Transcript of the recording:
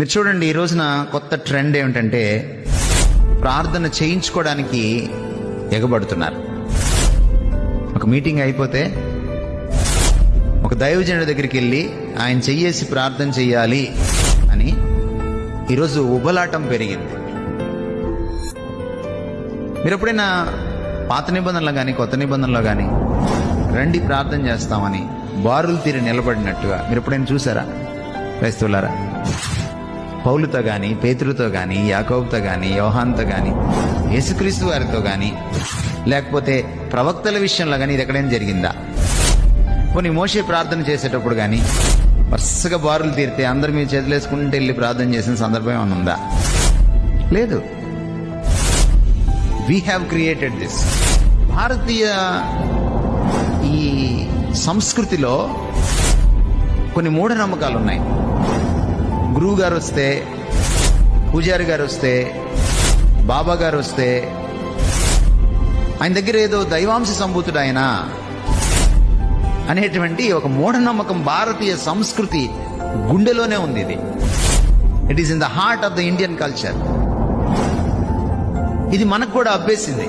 మీరు చూడండి ఈ రోజున కొత్త ట్రెండ్ ఏమిటంటే ప్రార్థన చేయించుకోవడానికి ఎగబడుతున్నారు. ఒక మీటింగ్ అయిపోతే ఒక దైవజనుడి దగ్గరికి వెళ్ళి ఆయన చెయ్యేసి ప్రార్థన చెయ్యాలి అని ఈరోజు ఉబలాటం పెరిగింది. మీరు ఎప్పుడైనా పాత నిబంధనలో కానీ కొత్త నిబంధనలో కానీ రండి ప్రార్థన చేస్తామని బారులు తీరి నిలబడినట్టుగా మీరు ఎప్పుడైనా చూసారా? క్రైస్తవులారా? పౌలుతో కానీ పేతులతో కానీ యాకోబుతో కానీ యోహాన్తో కానీ యేసుక్రీస్తు వారితో కానీ లేకపోతే ప్రవక్తల విషయంలో కానీ ఇది ఎక్కడైనా జరిగిందా? కొన్ని మోసే ప్రార్థన చేసేటప్పుడు కానీ వరుసగా బారులు తీరితే అందరు మీ చేతులేసుకుంటే వెళ్ళి ప్రార్థన చేసిన సందర్భం ఏమైనా ఉందా? లేదు. వీ హ్యావ్ క్రియేటెడ్ దిస్ భారతీయ ఈ సంస్కృతిలో కొన్ని మూఢనమ్మకాలు ఉన్నాయి. గురువు గారు వస్తే పూజారి గారు వస్తే బాబా గారు వస్తే ఆయన దగ్గర ఏదో దైవాంశ సంభూతుడు ఆయన అనేటువంటి ఒక మూఢనమ్మకం భారతీయ సంస్కృతి గుండెలోనే ఉంది ఇది. It is in the heart of the Indian culture ఇది మనకు కూడా అబ్బేసింది.